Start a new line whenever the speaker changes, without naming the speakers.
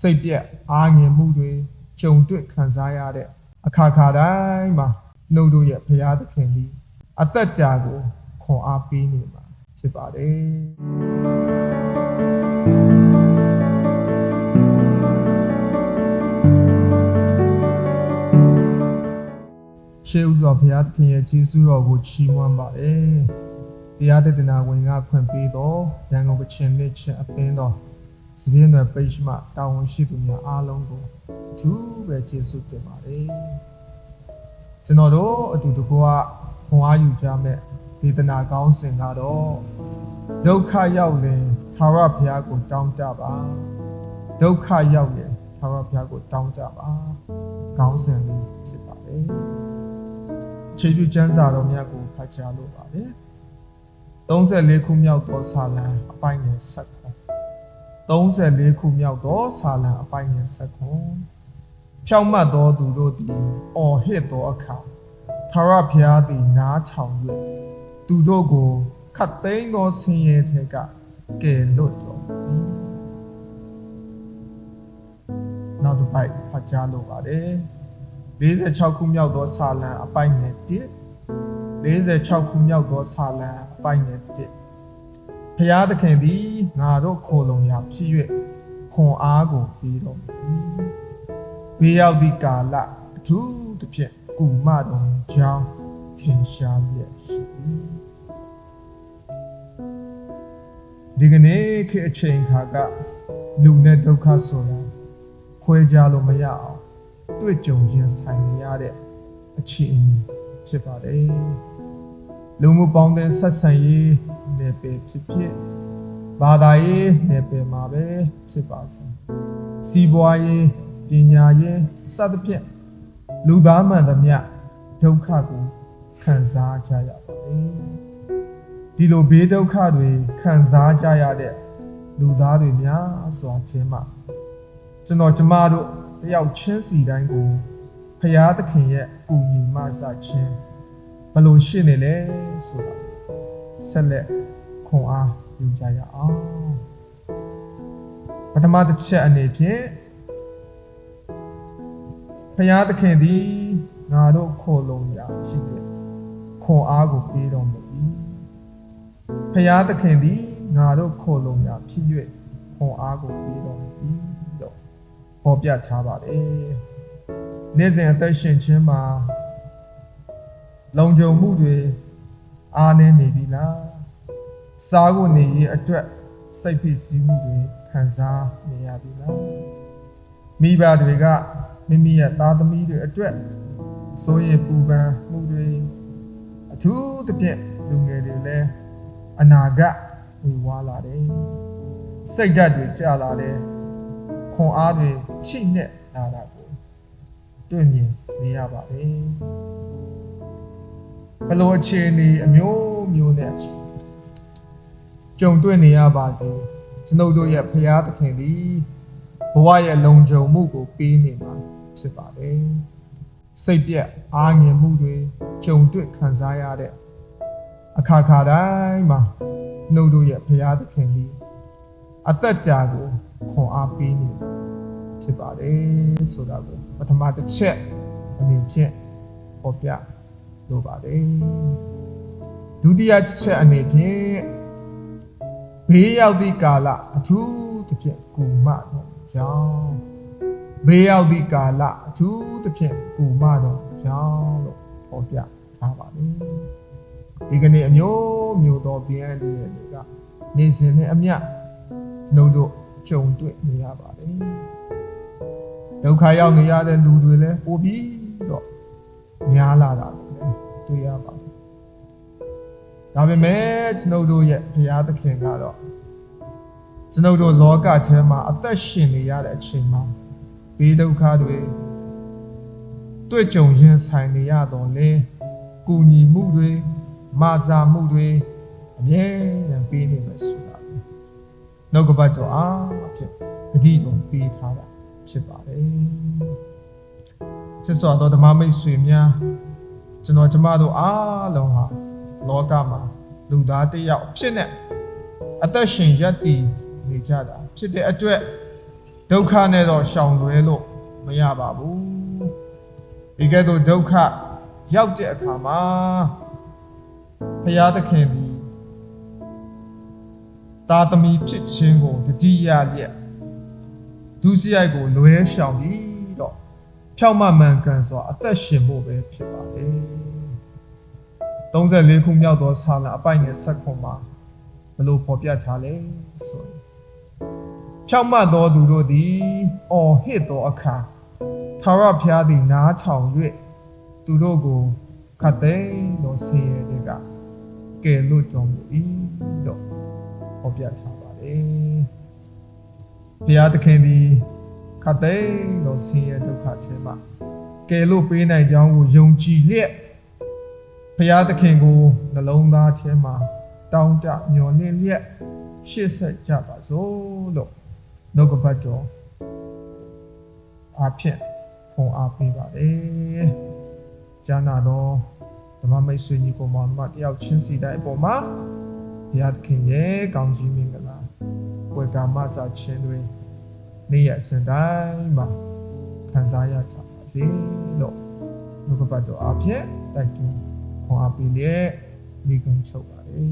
စိတ်ပြက်အားငယ်မှုတွေကြုံတွေ့ခံစားရတဲ့အခါခါတိုင်းမှာနှုတ်တို့ရဲ့ဘုရားသခင်သည်အသက်တာကိုခွန်အားပေးနေမှာဖြစ်ပါတယ်ရှေးဥစွာဘုရားသခင်ရဲ့ကြီးစုတော်ကိုချီးမွမ်းပါတယ်။တရားဒေသနာဝင်ကခွင့်ပေးတော်ရန်ကုန်ကချင်နှစ်ချင်းအသင်းတော် စပြင်းတော်ပိတ်မှတာဝန်ရှိသူများအားလုံးကိုအထူးပဲကျေးဇူးတင်ပါတယ်။ကျွန်တော်တို့အတူတကွခွန်အားယူကြမဲ့ဒေသနာကောင်းစဉ်ကတော့ဒုက္ခရောက်ရင်သာရဘုရားကိုတောင်းကြပါဒုက္ခရောက်ရင်သာရဘုရားကိုတောင်းကြပါကောင်းစဉ်လေးဖြစ်ပါတယ်ခြေပြုကျမ်းစာတော်မြတ်ကိုဖတ်ကြားလိုပါတယ်။34ခုမြောက်သောစာလံအပိုင်းငယ်7ခု 34ခုမြောက်သောစာလံအပိုင်းငယ်7ခုဖြောင့်မတ်သောသူတို့သည်အော်ဟစ်သောအခါသာရဖျားသည်နားထောင်၍သူတို့ကိုခတ်သိမ်းသောဆင်းရဲထဲကကယ်လွတ်တော်မူ၏။နောက်တစ်ပိုက်ဖတ်ကြားလိုပါတယ်။46ခုမြောက်သောစာလံအပိုင်ငယ်1 46ခုမြောက်သောစာလံအပိုင်ငယ်1 ဖျားသခင်သည်ငါတို့ခိုလုံရာဖြစ်၍ခွန်အားကိုပေးတော်မူ၏ဘေးရောက်သည့်ကာလအထူးသဖြင့်ကုမတော်ကြောင်းထင်ရှားလျက်ရှိ၏ဒီကနေ့ခေတ်အချိန်ခါကလူနဲ့ဒုက္ခဆိုတာခွဲခြားလို့မရအောင်တွေ့ကြုံရင်ဆိုင်နေရတဲ့အခြေအနေဖြစ်ပါတယ်။လူမှုပေါင်းတဲ့ဆက်ဆံရေး နယ်ပယ်ဖြစ်ဖြစ်ဘာသာရေးနယ်ပယ်မှာပဲဖြစ်ပါစေ။စီးပွားရေးပညာရေးစသဖြင့်လူသားမှန်သမျှဒုက္ခကိုခံစားကြရပါတယ်။ဒီလိုဘေးဒုက္ခတွေခံစားကြရတဲ့လူသားတွေများစွာချင်းမှာကျွန်တော်ကျမတို့တယောက်ချင်းစီတိုင်းကိုဖရာသခင်ရဲ့ကူညီမဆခြင်းဘယ်လိုရှိနေလဲဆိုတာ ဆက်လက်ခွန်အားယူကြရအောင်ပထမတစ်ချက်အနေဖြင့်ဖရာသခင်သည်ငါတို့ခိုလုံရာဖြစ်၍ခွန်အားကိုပေးတော်မူ၏ဖရာသခင်သည်ငါတို့ခိုလုံရာဖြစ်၍ခွန်အားကိုပေးတော်မူ၏လို့ပေါ်ပြထားပါတယ်။နေ့စဉ်အသက်ရှင်ခြင်းမှာလုံခြုံမှုတွေ အားနည်းနေပြီလား။စားဖို့နေရင်အတွက်စိတ်ဖိစီးမှုတွေခံစားနေရပြီလား။မိဘတွေကမိမိရဲ့သားသမီးတွေအတွက်ဆိုရင်ပူပန်မှုတွေအထူးသဖြင့်လူငယ်တွေလည်းအနာဂတ်ဝေဝါးလာတယ်။စိတ်ဓာတ်တွေကျလာတယ်။ခွန်အားတွေချိနဲ့လာတာကိုတွေ့မြင်နေရပါတယ် ဘယ်လိုအခြေအနေအမျိုးမျိုးနဲ့ကြုံတွေ့နေရပါစေကျွန်ုပ်တို့ရဲ့ဖရာသခင်သည်ဘဝရဲ့လုံခြုံမှုကိုပေးနေမှာဖြစ်ပါတယ်စိတ်ပြက်အားငယ်မှုတွေကြုံတွေ့ခံစားရတဲ့အခါခါတိုင်းမှာနှုတ်တို့ရဲ့ဖရာသခင်သည်အသက်တာကိုခွန်အားပေးနေမှာဖြစ်ပါတယ်ဆိုတာကိုပထမတစ်ချက်အနေဖြင့်ပေါ်ပြ လိုပါတယ်ဒုတိယတစ်ချက်အနေဖြင့်ဘေးရောက်သည့်ကာလအထူးသဖြင့်ကုမတော်ကြောင့်ဘေးရောက်သည့်ကာလအထူးသဖြင့်ကုမတော်ကြောင့်လို့ပေါ်ပြထားပါတယ်ဒီကနေ့အမျိုးမျိုးသော BND တွေကနေစဉ်နဲ့အမျှကျွန်ုပ်တို့ကြုံတွေ့နေရပါတယ်ဒုက္ခရောက်နေရတဲ့လူတွေလည်းပိုပြီးတော့များလာတာကိုလည်း တွေ့ရပါတယ်။ဒါပေမဲ့ကျွန်ုပ်တို့ရဲ့ဘုရားသခင်ကတော့ကျွန်ုပ်တို့လောကထဲမှာအသက်ရှင်နေရတဲ့အချိန်မှာဘေးဒုက္ခတွေတွေ့ကြုံရင်ဆိုင်နေရတော့လေကုညီမှုတွေမာစာမှုတွေအမြဲတမ်းပေးနေမယ်ဆိုတာပဲ။နှုတ်ကပတ်တော်အားဖြင့်ဂတိတော်ပေးထားတာဖြစ်ပါတယ်ချစ်စွာသောဓမ္မမိတ်ဆွေများ ကျွန်တော်ကျမတို့အားလုံးဟာလောကမှာလူသားတစ်ယောက်ဖြစ်နေအသက်ရှင်ရပ်တည်နေကြတာဖြစ်တဲ့အတွက်ဒုက္ခနဲ့တော့ရှောင်လွဲလို့မရပါဘူးဒီကဲ့သို့ဒုက္ခရောက်တဲ့အခါမှာဘုရားသခင်သည်သာသမီဖြစ်ခြင်းကိုတတိယလျက်ဒုစရိုက်ကိုလွဲရှောင်ပြီးတော့ ဖြောက်မမှန်ကန်စွာအသက်ရှင်ဖို့ပဲဖြစ်ပါတယ်34ခုမြောက်သောဆာလံအပိုက်နဲ့ဆက်ခွန်မှာဘယ်လိုဖော်ပြထားလဲဆိုရင်ဖြောက်မတ်သောသူတို့သည် အော်ဟစ်သောအခါသာရဖျားသည်နားထောင်၍သူတို့ကိုခတ်သိမ်းသောဆင်းရဲတွေကကယ်လွတ်တော်မူ၏လို့ဟောပြထားပါတယ်။ဘုရားသခင်သည် ခတ်သိမ်းသောဆင်းရဲဒုက္ခထဲမှကယ်လွတ်ပေးနိုင်ကြောင်းကိုယုံကြည်လျက်ဘုရားသခင်ကိုနှလုံးသားထဲမှာတောင်းတမျှော်လင့်လျက်ရှေ့ဆက်ကြပါစို့လို့နှုတ်ကပတ်တော်အဖြစ်ခွန်အားပေးပါတယ်။ကျမ်းနာတော်ဓမ္မမိတ်ဆွေညီကိုမောင်မတယောက်ချင်းစီတိုင်းအပေါ်မှာဘုရားသခင်ရဲ့ကောင်းကြီးမင်္ဂလာဝေကာမစာခြင်းတွေ နေ့ရက်စဉ်တိုင်းမှာခံစားရကြပါစေလို့နှုတ်ကပတ်တော်အဖြစ်တိုက်တွန်းခွန်အားပေးလျက်ညီကုန်းချုပ်ပါတယ်